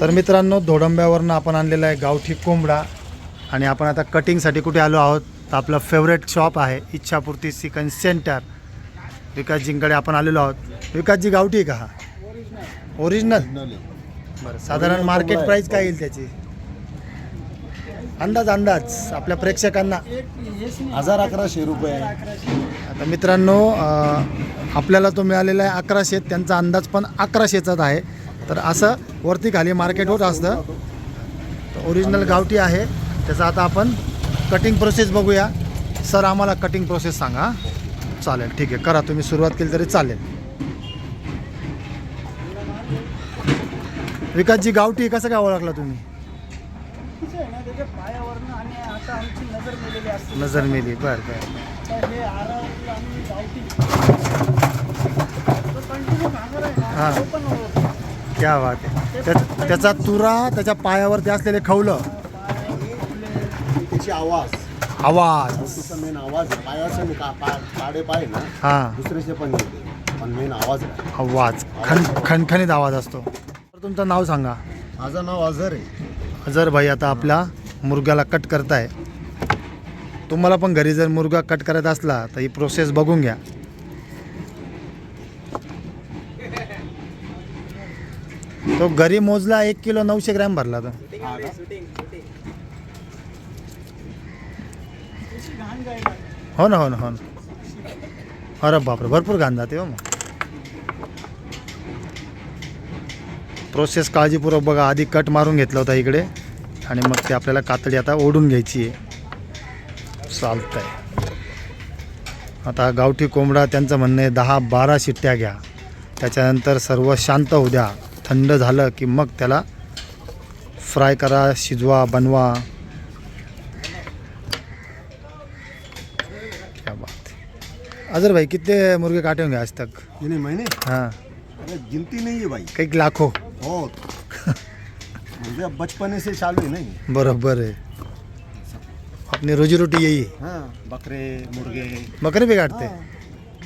तर मित्रांनो धोडंब्यावरनं आपण आणलेला आहे गावठी कोंबडा आणि आपण आता कटिंगसाठी कुठे आलो आहोत? तर आपलं फेवरेट शॉप आहे इच्छापूर्ती चिकन सेंटर विकासजींकडे आपण आलेलो आहोत. विकासजी गावठी का हा? ओरिजिनल बरं साधारण मार्केट प्राईस काय येईल त्याची? अंदाज अंदाज आपल्या प्रेक्षकांना. हजार अकराशे रुपये. आता मित्रांनो आपल्याला तो मिळालेला आहे अकराशे त्यांचा अंदाज पण अकराशेचाच आहे. तर असं वरती खाली मार्केट होत असतं. तर ओरिजिनल गावठी आहे. त्याचं आता आपण कटिंग प्रोसेस बघूया. सर आम्हाला कटिंग प्रोसेस सांगा. चालेल ठीक आहे. करा तुम्ही. सुरुवात केली तरी चालेल. विकासजी गावठी कसं काय ओळखला तुम्ही? नजर मेली. बरं बरं. हां. क्या बात आहे. त्या- त्याचा तुरा त्याच्या पायावरती असलेले खवलं. त्याची आवाज. आवाज. तिचा मेन आवाज आहे. पायाचं मी का पा पाडे पाय ना हां. दुसऱ्याचे पण येते. पण मेन आवाज आहे. आवाज. खण खणखणीत आवाज असतो. तर तुमचं नाव सांगा. माझं नाव अझर आहे. जर भाई आता आपला मुर्गाला कट करताय. तुम्हाला पण घरी जर मुर्गा कट करायचा असला तर ही प्रोसेस बघून घ्या. तो घरी मोजला एक किलो नऊशे ग्रॅम भरला तो. हो ना हो ना हो ना. अरे बापरे भरपूर घाण जाते हो मग. प्रोसेस काळजीपूर्वक बघा आधी कट मारून घेतला होता इकडे. आणि मग ते आपल्याला कातडी आता ओढून घ्यायची आहे. चालतंय. आता गावठी कोंबडा त्यांचं म्हणणं आहे दहा बारा शिट्ट्या घ्या. त्याच्यानंतर सर्व शांत होऊ द्या. थंड झालं की मग त्याला फ्राय करा शिजवा बनवा. क्या बात अजर भाई कितने मुर्गे काटे होंगे आज तक? ये नहीं मैंने? हाँ। अरे गिनती नहीं है भाई। कई लाखों। बहुत। अब बचपने से चालू है नहीं बरोबर है। अपनी रोजी रोटी यही है। हाँ बकरे मुर्गे। बकरे भी काटते हाँ.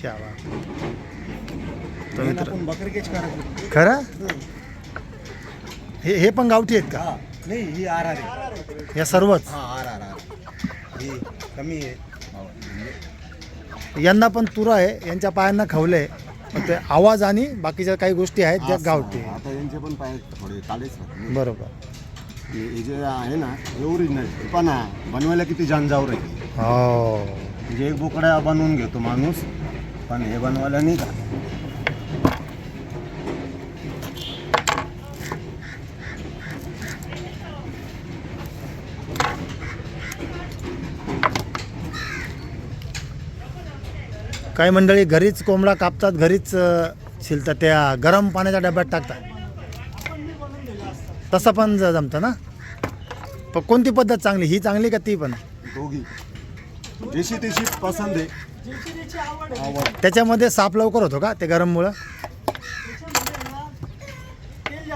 क्या बात तो मित्र बकरे करत खरं? हे हे पण गावठी आहेत का? हा. नाही ही आर आर आहे. या सर्वच? हा आर आर आर. ही कमी आहे. यांना पण तुरा आहे यांच्या पायांना खवले पण ते आवाज आणि बाकीच्या काही गोष्टी आहेत ज्या. गावठी आहे. आता यांचे पण पाय थोडे राहतात बरोबर. हे हे जे आहे ना हे ओरिजिनल पण बनवायला किती जानजावर आहे. हो. म्हणजे एक बोकड्या बनवून घेतो माणूस पण हे बनवायला नाही का? काही मंडळी घरीच कोंबडा कापतात घरीच शिलतात. त्या गरम पाण्याच्या डब्यात टाकतात. तसं पण जमतं ना? पण कोणती पद्धत चांगली? ही चांगली का ती पण? दोघी. जशी त्याची पसंत आहे. त्याच्यामध्ये साप लवकर होतो का ते गरममुळं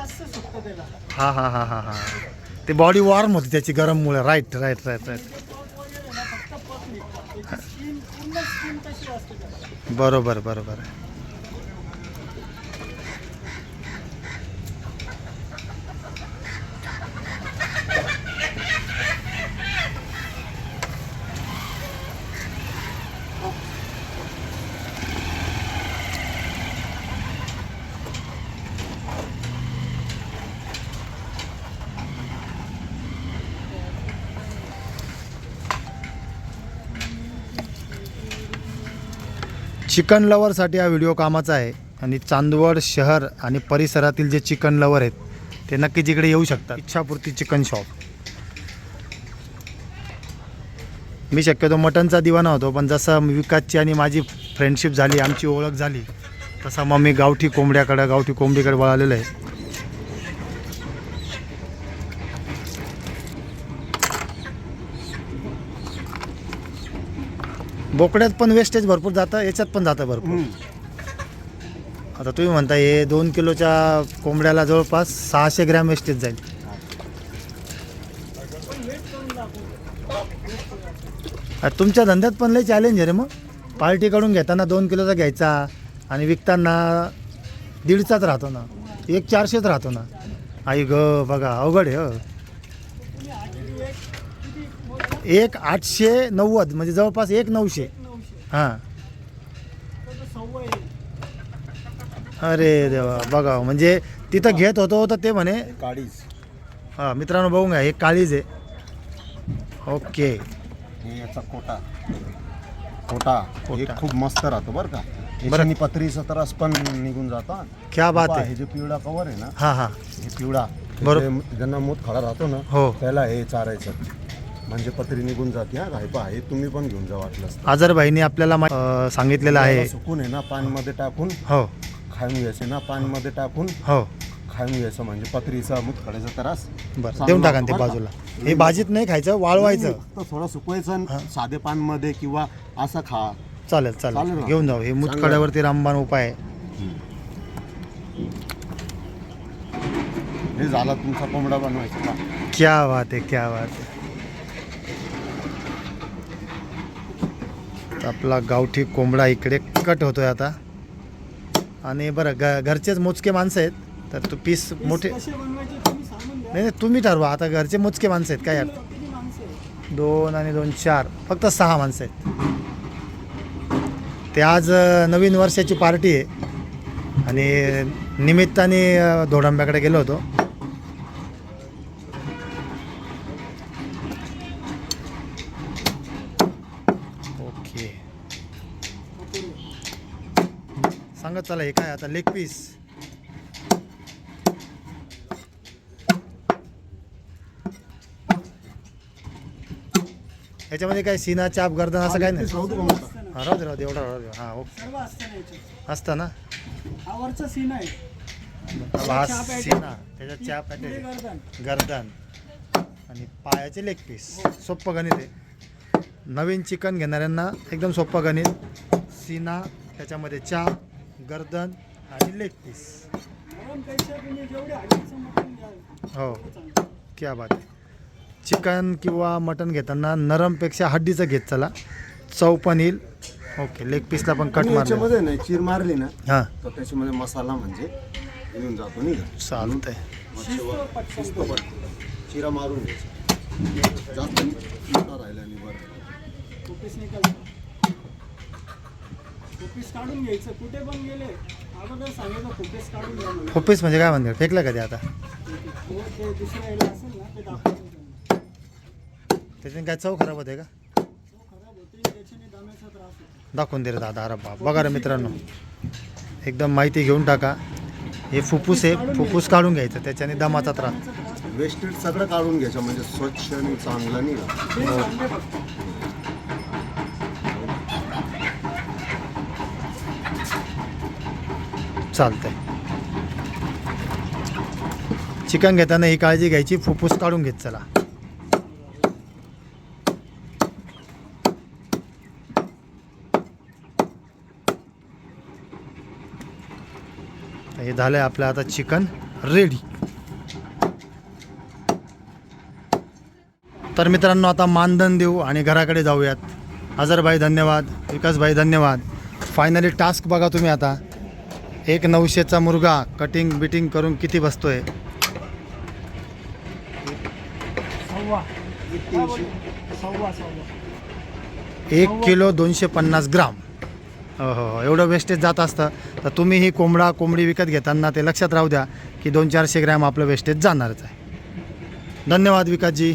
सुटतं त्याला हां हां हां हां हां. ते बॉडी वॉर्म होती त्याची गरममुळं राईट राईट राईट राईट पोट वगैरे ना फक्त पत निघतं त्याची स्किन पूर्ण स्किन कशी असते त्याला बरोबर बरोबर चिकन लवरसाठी हा व्हिडिओ कामाचा आहे आणि चांदवड शहर आणि परिसरातील जे चिकन लवर आहेत ते नक्कीच जिकडे येऊ शकतात. इच्छापूर्ती चिकन शॉप. मी शक्यतो मटनचा दिवाना होतो पण जसं विकासची आणि माझी फ्रेंडशिप झाली आमची ओळख झाली तसा मग मी गावठी कोंबड्याकडं गावठी कोंबडीकडे वळालेलो आहे. बोकड्यात पण वेस्टेज भरपूर जातं याच्यात पण जातं भरपूर. आता तुम्ही म्हणता हे दोन किलोच्या कोंबड्याला जवळपास सहाशे ग्रॅम वेस्टेज जाईल. आता तुमच्या धंद्यात पण लय चॅलेंज आहे रे मग. पार्टीकडून घेताना दोन किलोचा घ्यायचा आणि विकताना दीडचाच राहतो ना. एक चारशेच राहतो ना. आई ग बघा अवघड आहे हो. तुम्ही आठशे एक किती मोजलं? एक आठशे नव्वद म्हणजे जवळपास एक नऊशे. हां. अरे देवा बघा म्हणजे तिथं घेत होतो तर ते म्हणे काळीच हां मित्रांनो बघून घ्या हे काळीज आहे. ओके. हे याचा कोटा. कोटा. हे कोटा. खूप मस्त राहतो बरं का. याच्यानी पत्रीचा त्रास पण निघून जाता क्या बात पहा, आहे. हे जे पिवळा कवर आहे ना हां हां. हे पिवळा. बरोबर. ज्यांना मूत खडा राहतो ना हो. त्याला हे चारायचं. म्हणजे पत्री निघून जाते हा हे पहा हे तुम्ही पण घेऊन जा वाटलंच तर. आजरबाईंनी आपल्याला मा- अं, सांगितलेलं आहे. सुकून आहे ना पानमध्ये टाकून? हो. खाऊन घ्यायचे ना पानमध्ये टाकून? हो. खाऊन घ्यायचं म्हणजे पत्रीचा मुतखड्याचा त्रास बरं देऊन टाका ना ते? बाजूला. हे भाजीत नाही खायचं वाळवायचं. फक्त थोडं सुकवायचं आणि. साधे पानमध्ये किंवा असं खा. चालेल चालेल. चालेल ना. घेऊन जाऊ. हे मुतखड्यावरती रामबाण उपाय आहे. हे झाला तुमचा कोंबडा बनवायचा. का क्या बात आहे क्या बात आहे. आपला गावठी कोंबडा इकडे कट होतोय आता. आणि बरं ग घरचेच मोजके माणसं आहेत. तर तू पीस मोठे नाही नाही तुम्ही ठरवा. आता घरचे मोजके माणसं आहेत काय आहे दोन आणि दोन चार. फक्त सहा माणसं आहेत. ते आज नवीन वर्षाची पार्टी आहे. आणि निमित्ताने धोडांब्याकडे गेलो होतो ओके सांगत चला हे काय आता लेग पीस याच्यामध्ये काय सीना चाप गर्दन असं काय नाही? राहू दे. हा, राहू दे राहू दे एवढा राहू दे. हां ओके. असतं ना वरचा सीन आहे. अब हा चाप आहे. सीना त्याच्यात चाप पुढे आहे गर्दन. गर्दन. आणि पायाचे लेग पीस सोपं गणित आहे. नवीन चिकन घेणाऱ्यांना एकदम सोपं गणित. सीना त्याच्यामध्ये चाप. गर्दन आणि लेग पीस हो. क्या बात आहे. चिकन किंवा मटन घेताना नरमपेक्षा हड्डीचं घेत चला. चव पण येईल. ओके लेग पीसला पण कट आणि याच्यामध्ये नाही चिर मारली ना हां. तर त्याच्यामध्ये मसाला म्हणजे येऊन जातो नाही का? चालतंय. शिजतो पण चिरा मारून घ्यायचा. जास्त मोठा राहिला आणि बरं. कुपीस निघाल कुपीस काढून घ्यायचं. कुठे पण गेले अगोदर सांगायचं कुपीस काढून घ्या म्हणून. फोपीस म्हणजे काय म्हणतात? फेकलं का ते आता? हो, ते दुसऱ्या याला असेल ना ते दाखवायचं त्यांना. त्याच्याने काय चव खराब होते का? तो खराब होते त्याच्याने दम्याचा त्रास होतो. दाखवून दे रे दादा अरे बाप. बघा रे मित्रांनो. एकदम माहिती घेऊन टाका. हे फुफ्फुस आहे फुफ्फुस काढून घ्यायचं त्याच्याने दमाचा त्रास. वेस्टेज सगळं काढून घ्यायचं म्हणजे स्वच्छ आणि चांगलं ते फक्त चालतंय. चिकन घेताना ही काळजी घ्यायची फुफ्फूस काढून घेत चला. हे झालंय आपलं आता चिकन रेडी तर मित्रांनो आता मानधन देऊ आणि घराकडे जाऊयात. हजरभाई धन्यवाद. विकासभाई धन्यवाद. फायनली टास्क बघा तुम्ही आता. एक नऊशेचा मुर्गा कटिंग बिटिंग करून किती बसतोय? एक किलो दोनशे पन्नास ग्राम. हो हो. एवढं वेस्टेज जात असतं. तर तुम्ही ही कोंबडा कोंबडी विकत घेताना ते लक्षात राहू द्या की दोन चारशे ग्रॅम आपलं वेस्टेज जाणारच आहे. धन्यवाद विकासजी.